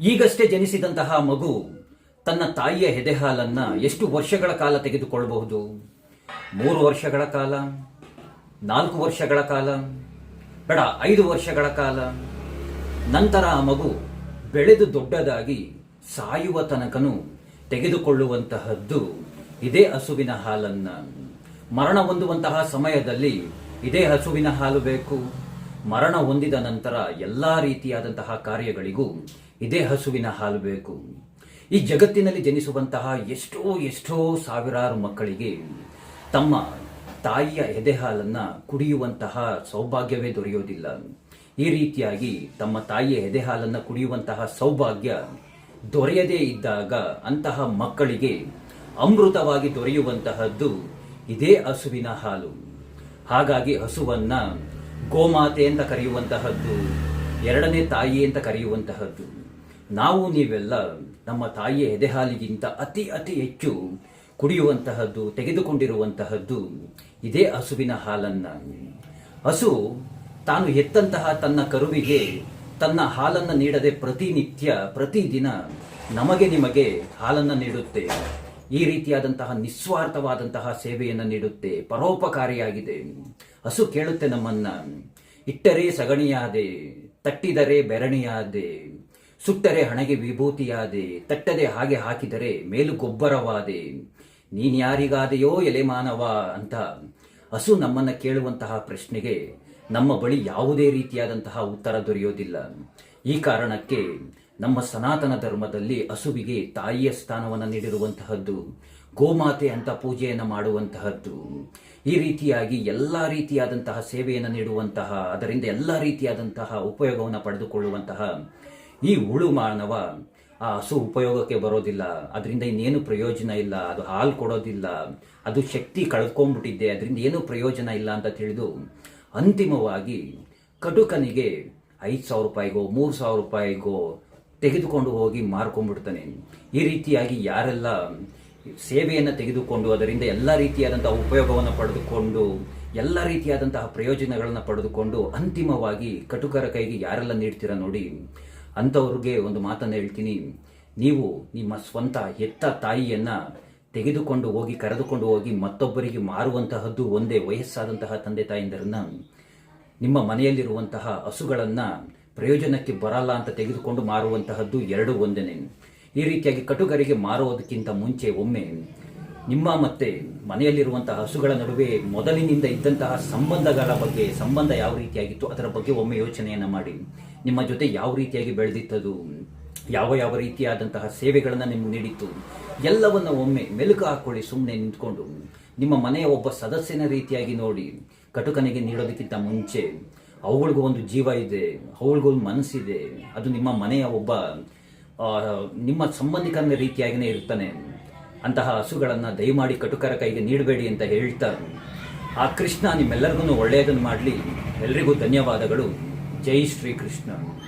ಈಗಷ್ಟೇ ಜನಿಸಿದಂತಹ ಮಗು ತನ್ನ ತಾಯಿಯ ಎದೆಹಾಲನ್ನ ಎಷ್ಟು ವರ್ಷಗಳ ಕಾಲ ತೆಗೆದುಕೊಳ್ಳಬಹುದು? ಮೂರು ವರ್ಷಗಳ ಕಾಲ, ನಾಲ್ಕು ವರ್ಷಗಳ ಕಾಲ, ಬೇಡ, ಐದು ವರ್ಷಗಳ ಕಾಲ. ನಂತರ ಆ ಮಗು ಬೆಳೆದು ದೊಡ್ಡದಾಗಿ ಸಾಯುವ ತನಕನು ತೆಗೆದುಕೊಳ್ಳುವಂತಹದ್ದು ಇದೇ ಹಸುವಿನ ಹಾಲನ್ನ. ಮರಣ ಹೊಂದುವಂತಹ ಸಮಯದಲ್ಲಿ ಇದೇ ಹಸುವಿನ ಹಾಲು ಬೇಕು. ಮರಣ ಹೊಂದಿದ ನಂತರ ಎಲ್ಲ ರೀತಿಯಾದಂತಹ ಕಾರ್ಯಗಳಿಗೂ ಇದೇ ಹಸುವಿನ ಹಾಲು ಬೇಕು. ಈ ಜಗತ್ತಿನಲ್ಲಿ ಜನಿಸುವಂತಹ ಎಷ್ಟೋ ಎಷ್ಟೋ ಸಾವಿರಾರು ಮಕ್ಕಳಿಗೆ ತಮ್ಮ ತಾಯಿಯ ಎದೆ ಹಾಲನ್ನ ಕುಡಿಯುವಂತಹ ಸೌಭಾಗ್ಯವೇ ದೊರೆಯೋದಿಲ್ಲ. ಈ ರೀತಿಯಾಗಿ ತಮ್ಮ ತಾಯಿಯ ಎದೆ ಹಾಲನ್ನ ಕುಡಿಯುವಂತಹ ಸೌಭಾಗ್ಯ ದೊರೆಯದೇ ಇದ್ದಾಗ ಅಂತಹ ಮಕ್ಕಳಿಗೆ ಅಮೃತವಾಗಿ ದೊರೆಯುವಂತಹದ್ದು ಇದೇ ಹಸುವಿನ ಹಾಲು. ಹಾಗಾಗಿ ಹಸುವನ್ನ ಗೋಮಾತೆ ಅಂತ ಕರೆಯುವಂತಹದ್ದು, ಎರಡನೇ ತಾಯಿ ಅಂತ ಕರೆಯುವಂತಹದ್ದು. ನಾವು ನೀವೆಲ್ಲ ನಮ್ಮ ತಾಯಿಯ ಎದೆಹಾಲಿಗಿಂತ ಅತಿ ಅತಿ ಹೆಚ್ಚು ಕುಡಿಯುವಂತಹದ್ದು, ತೆಗೆದುಕೊಂಡಿರುವಂತಹದ್ದು ಇದೇ ಹಸುವಿನ ಹಾಲನ್ನ. ಹಸು ತಾನು ಎತ್ತಂತಹ ತನ್ನ ಕರುವಿಗೆ ತನ್ನ ಹಾಲನ್ನ ನೀಡದೆ ಪ್ರತಿನಿತ್ಯ, ಪ್ರತಿದಿನ ನಮಗೆ ನಿಮಗೆ ಹಾಲನ್ನ ನೀಡುತ್ತೆ. ಈ ರೀತಿಯಾದಂತಹ ನಿಸ್ವಾರ್ಥವಾದಂತಹ ಸೇವೆಯನ್ನು ನೀಡುತ್ತೆ. ಪರೋಪಕಾರಿಯಾಗಿದೆ. ಹಸು ಕೇಳುತ್ತೆ ನಮ್ಮನ್ನ. ಇಟ್ಟರೆ ಸಗಣಿಯಾದೆ, ತಟ್ಟಿದರೆ ಬೆರಣಿಯಾದೆ, ಸುಟ್ಟರೆ ಹಣೆಗೆ ವಿಭೂತಿಯಾದೆ, ತಟ್ಟದೆ ಹಾಗೆ ಹಾಕಿದರೆ ಮೇಲು ಗೊಬ್ಬರವಾದೆ. ನೀನ್ಯಾರಿಗಾದೆಯೋ ಎಲೆ ಮಾನವ ಅಂತ ಹಸು ನಮ್ಮನ್ನ ಕೇಳುವಂತಹ ಪ್ರಶ್ನೆಗೆ ನಮ್ಮ ಬಳಿ ಯಾವುದೇ ರೀತಿಯಾದಂತಹ ಉತ್ತರ ದೊರೆಯೋದಿಲ್ಲ. ಈ ಕಾರಣಕ್ಕೆ ನಮ್ಮ ಸನಾತನ ಧರ್ಮದಲ್ಲಿ ಹಸುವಿಗೆ ತಾಯಿಯ ಸ್ಥಾನವನ್ನು ನೀಡಿರುವಂತಹದ್ದು ಗೋಮಾತೆ ಅಂತ ಪೂಜೆಯನ್ನು ಮಾಡುವಂತಹದ್ದು. ಈ ರೀತಿಯಾಗಿ ಎಲ್ಲ ರೀತಿಯಾದಂತಹ ಸೇವೆಯನ್ನು ನೀಡುವಂತಹ, ಅದರಿಂದ ಎಲ್ಲ ರೀತಿಯಾದಂತಹ ಉಪಯೋಗವನ್ನು ಪಡೆದುಕೊಳ್ಳುವಂತಹ ಈ ಉಳು ಮಾನವ, ಆ ಹಸು ಉಪಯೋಗಕ್ಕೆ ಬರೋದಿಲ್ಲ. ಅದರಿಂದ ಇನ್ನೇನು ಪ್ರಯೋಜನ ಇಲ್ಲ. ಅದು ಹಾಲು ಕೊಡೋದಿಲ್ಲ. ಅದು ಶಕ್ತಿ ಕಳ್ಕೊಂಡ್ಬಿಟ್ಟಿದ್ದೆ. ಅದರಿಂದ ಏನು ಪ್ರಯೋಜನ ಇಲ್ಲ ಅಂತ ತಿಳಿದು ಅಂತಿಮವಾಗಿ ಕಟುಕನಿಗೆ ಐದು ಸಾವಿರ ರೂಪಾಯಿಗೋ, ಮೂರು ಸಾವಿರ ರೂಪಾಯಿಗೋ ತೆಗೆದುಕೊಂಡು ಹೋಗಿ ಮಾರ್ಕೊಂಡ್ಬಿಡ್ತಾನೆ. ಈ ರೀತಿಯಾಗಿ ಯಾರೆಲ್ಲ ಸೇವೆಯನ್ನು ತೆಗೆದುಕೊಂಡು ಅದರಿಂದ ಎಲ್ಲ ರೀತಿಯಾದಂತಹ ಉಪಯೋಗವನ್ನು ಪಡೆದುಕೊಂಡು, ಎಲ್ಲ ರೀತಿಯಾದಂತಹ ಪ್ರಯೋಜನಗಳನ್ನು ಪಡೆದುಕೊಂಡು ಅಂತಿಮವಾಗಿ ಕಟುಕರ ಕೈಗೆ ಯಾರೆಲ್ಲ ನೀಡ್ತೀರ ನೋಡಿ, ಅಂಥವ್ರಿಗೆ ಒಂದು ಮಾತನ್ನು ಹೇಳ್ತೀನಿ. ನೀವು ನಿಮ್ಮ ಸ್ವಂತ ಹೆತ್ತ ತಾಯಿಯನ್ನ ತೆಗೆದುಕೊಂಡು ಹೋಗಿ, ಕರೆದುಕೊಂಡು ಹೋಗಿ ಮತ್ತೊಬ್ಬರಿಗೆ ಮಾರುವಂತಹದ್ದು ಒಂದೇ ವಯಸ್ಸಾದಂತಹ ತಂದೆ ತಾಯಿಂದರನ್ನ, ನಿಮ್ಮ ಮನೆಯಲ್ಲಿರುವಂತಹ ಹಸುಗಳನ್ನು ಪ್ರಯೋಜನಕ್ಕೆ ಬರಲ್ಲ ಅಂತ ತೆಗೆದುಕೊಂಡು ಮಾರುವಂತಹದ್ದು ಎರಡು ಒಂದೇನೆ. ಈ ರೀತಿಯಾಗಿ ಕಟುಗರಿಗೆ ಮಾರುವುದಕ್ಕಿಂತ ಮುಂಚೆ ಒಮ್ಮೆ ನಿಮ್ಮ ಮತ್ತೆ ಮನೆಯಲ್ಲಿರುವಂತಹ ಹಸುಗಳ ನಡುವೆ ಮೊದಲಿನಿಂದ ಇದ್ದಂತಹ ಸಂಬಂಧಗಳ ಬಗ್ಗೆ, ಸಂಬಂಧ ಯಾವ ರೀತಿಯಾಗಿತ್ತು, ಅದರ ಬಗ್ಗೆ ಒಮ್ಮೆ ಯೋಚನೆಯನ್ನು ಮಾಡಿ. ನಿಮ್ಮ ಜೊತೆ ಯಾವ ರೀತಿಯಾಗಿ ಬೆಳೆದಿತ್ತದು, ಯಾವ ಯಾವ ರೀತಿಯಾದಂತಹ ಸೇವೆಗಳನ್ನು ನಿಮ್ಗೆ ನೀಡಿತ್ತು, ಎಲ್ಲವನ್ನು ಒಮ್ಮೆ ಮೆಲುಕು ಹಾಕೊಳ್ಳಿ ಸುಮ್ಮನೆ ನಿಂತ್ಕೊಂಡು. ನಿಮ್ಮ ಮನೆಯ ಒಬ್ಬ ಸದಸ್ಯನ ರೀತಿಯಾಗಿ ನೋಡಿ. ಕಟುಕನಿಗೆ ನೀಡೋದಕ್ಕಿಂತ ಮುಂಚೆ ಅವುಗಳಿಗೂ ಒಂದು ಜೀವ ಇದೆ ಅವುಗಳಿಗೂ ಒಂದು ಮನಸ್ಸಿದೆ. ಅದು ನಿಮ್ಮ ಮನೆಯ ಒಬ್ಬ ನಿಮ್ಮ ಸಂಬಂಧಿಕನ ರೀತಿಯಾಗಿಯೇ ಇರ್ತಾನೆ. ಅಂತಹ ಹಸುಗಳನ್ನು ದಯಮಾಡಿ ಕಟುಕರ ಕೈಗೆ ನೀಡಬೇಡಿ ಅಂತ ಹೇಳ್ತಾ. ಆ ಕೃಷ್ಣ ನಿಮ್ಮೆಲ್ಲರಿಗೂ ಒಳ್ಳೆಯದನ್ನು ಮಾಡಲಿ. ಎಲ್ರಿಗೂ ಧನ್ಯವಾದಗಳು. ಜೈ ಶ್ರೀ ಕೃಷ್ಣ